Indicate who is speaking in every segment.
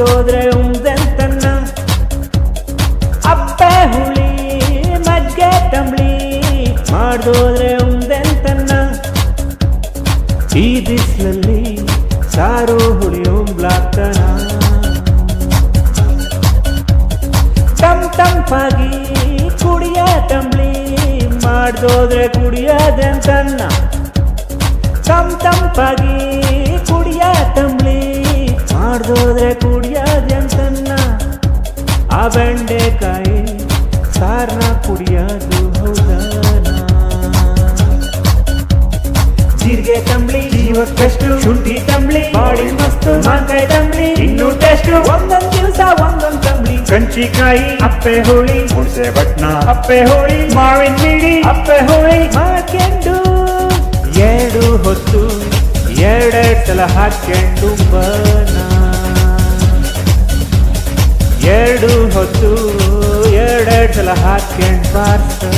Speaker 1: ಮಾಡ್ದೋದ್ರೆ ಉಂದೆಂತನ್ನ ಅಪ್ಪೆ ಹುಳಿ ಮಜ್ಗೆ ತಂಬ್ಳಿ. ಮಾಡ್ದೋದ್ರೆ ಉಂದೆಂತನ್ನ ಈ ದಿಸ್ಲಲ್ಲಿ ಸಾರು ಹುಳಿ ಉಂಬ್ಲಾಗ್ತನ ತಂ ತಂಪಾಗಿ ಕುಡಿಯ ತಂಬ್ಳಿ. ಮಾಡ್ದೋದ್ರೆ ಕುಡಿಯದೆಂತನ್ನ ತಂ ತಂಪಾಗಿ ಮಾಡ್ದೋದ್ರೆ ಕುಡಿಯದೆಂತನ್ನ ಆ ಬೆಂಡೆಕಾಯಿ ಸಾರ್ನ ಕುಡಿಯೋದು ಹೌದಾನ ಜೀರಿಗೆ ತಂಬ್ಳಿ, ಇವತ್ತೆಷ್ಟು ಶುಂಠಿ ತಂಬ್ಳಿ ಬಾಡಿ ಮಸ್ತು ಮಾಂಕಾಯಿ ತಂಬ್ಳಿ, ಇನ್ನು ಟೆಸ್ಟ್ ಒಂದೊಂದ್ ದಿವಸ, ಒಂದೊಂದ್ ತಂಬಳಿ. ಕಂಚಿಕಾಯಿ ಅಪ್ಪೆ ಹೋಳಿ,
Speaker 2: ಹುಣಸೆ ಬಟ್ನ
Speaker 1: ಅಪ್ಪೆ ಹೋಳಿ, ಮಾವಿನ ಮೀಡಿ ಅಪ್ಪೆ ಹೋಳಿ ಹಾಕೆಂಡು ಎರಡು ಹೊತ್ತು ಎರಡೆರಡು ಸಲ ಹಾಕೆಂಡು ಬನ ಎರಡು ಹೊತ್ತು ಎರಡೆರಡು ಸಲ ಹಾಕೊಂಡು ಬಾರ್ಸನ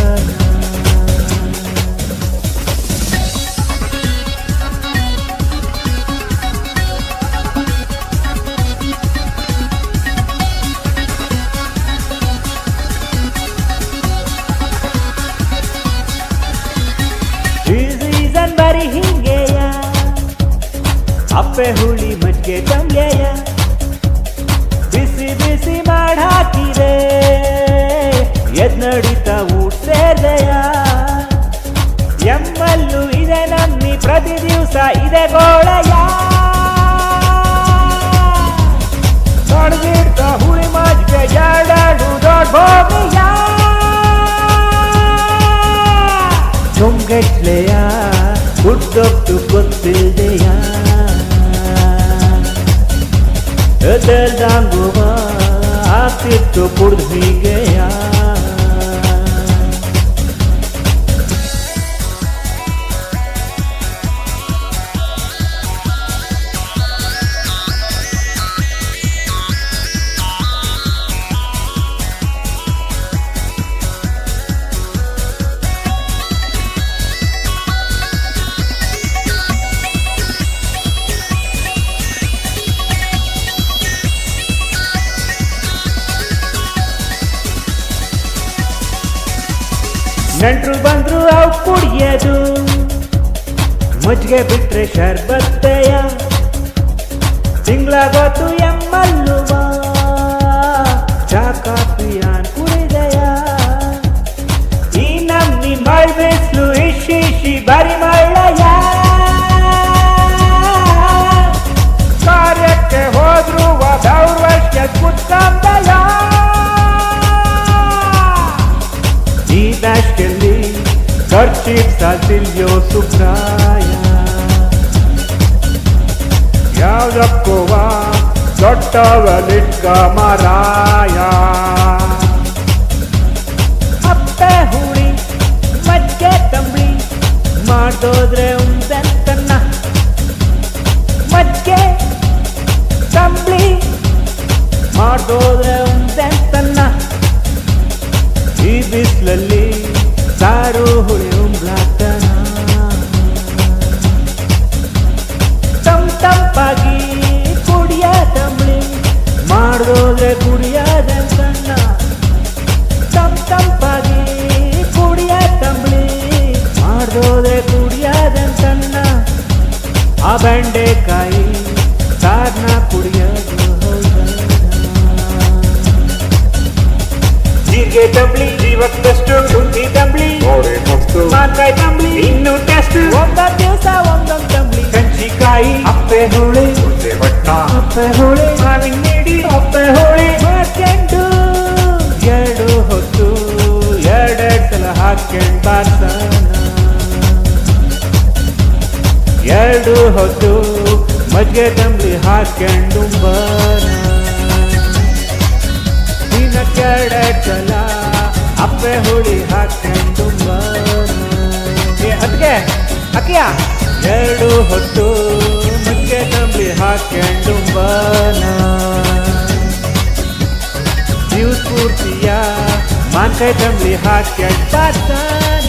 Speaker 1: ಈ ಸೀಸನ್ ಬರೀ ಹಿಂಗೆಯ ಅಪ್ಪೆ ಹುಳಿ ಮಜ್ಗೆ ತಂಬ್ಲೆಯ ಬಿಸಿ ಬಿಸಿ ಮಾಡ್ ಹಾಕಿದೆ ಎದ್ ನಡೀತಾ ಊಟ ಸೇರ್ದೆಯ ಇದೆ ನಮ್ಮಿ, ಪ್ರತಿ ದಿವಸ ಇದೆ ಗೋಳಯ. ತೊಡಗಿಡ್ತ ಹುಳಿ ಮಜ್ಗೆ ಜಾಡಾಡು ದೊಡ್ಡ ಭೂಮಿಯ. ಚೊಂಗಟ್ಲೆಯ भी गया। ನೆಂಟ್ರು ಬಂದ್ರು ಅವು ಕುಡಿಯೋದು. ಮಜ್ಗೆ ಬಿಟ್ರೆ ಶರ್ಬತ್ತೆಯ ತಿಂಗ್ಳಾಗೊತ್ತು ಎಮ್ಮಲ್ಲುವ ಖರ್ಚಿಗೆ ಸಾಲ್ತಿಲ್ಯೋ ಸುಪ್ರಾಯ ಯಾವ್ದಕ್ಕೂವ ದೊಡ್ಡವಲಿಟ್ಕ ಮರಾಯ ಅಪ್ಪೆ ಹುಳಿ ಮಜ್ಗೆ ತಂಬ್ಳಿ ಮಾಡೋದ್ರೆ ಜೀರಿಗೆ ತಂಬ್ಳಿ ಜೀವಕ್ಕಷ್ಟು ಶುಂಠಿ ತಂಬ್ಳಿ
Speaker 2: ಗೋಡೆ ಮಸ್ತು
Speaker 1: ಮಾಕಾಯಿ ತಂಬ್ಳಿ ಇನ್ನು ಟೆಸ್ಟ್ ಒಂದೊಂದ್ ದಿವಸ ಒಂದೊಂದ್ ತಂಬ್ಳಿ ಕಂಚಿಕಾಯಿ ಅಪ್ಪೆ ಹೋಳಿ
Speaker 2: ಹುಣಸೆ ಬಟ್ನ
Speaker 1: ಅಪ್ಪೆ ಹೋಳಿ ಮಾವಿನ ನೀಡಿ ಅಪ್ಪೆ ಹೋಳಿ ಮಾಡ್ಕೊಂಡು ಎರಡು ಹೊತ್ತು ಎರಡೆರಡು ಸಲ ಹಾಕೊಂಡು ಬಾರ್ಸನ ಎರಡು ಹೊತ್ತು ಮಜ್ಗೆ ತಂಬ್ಳಿ ಹಾಕೊಂಡು ಬನ ದಿನಕ್ಕೆರಡೆರಡು ಸಲ ಅಪ್ಪೆ ಹುಳಿ ಹಾಕೊಂಡು ಅದಕ್ಕೆ ಅಕ್ಕಿಯ? ಎರಡು ಹೊತ್ತು ಮಕ್ಕೆ ತಂಬಿ ಹಾಕೊಂಡು ಬನ ಜೀವ ಪೂರ್ತಿಯ ಮಾನ್ಕಾಯಿ ಹಾಕ್ಯಂಡ್ ಬಾರ್ಸನ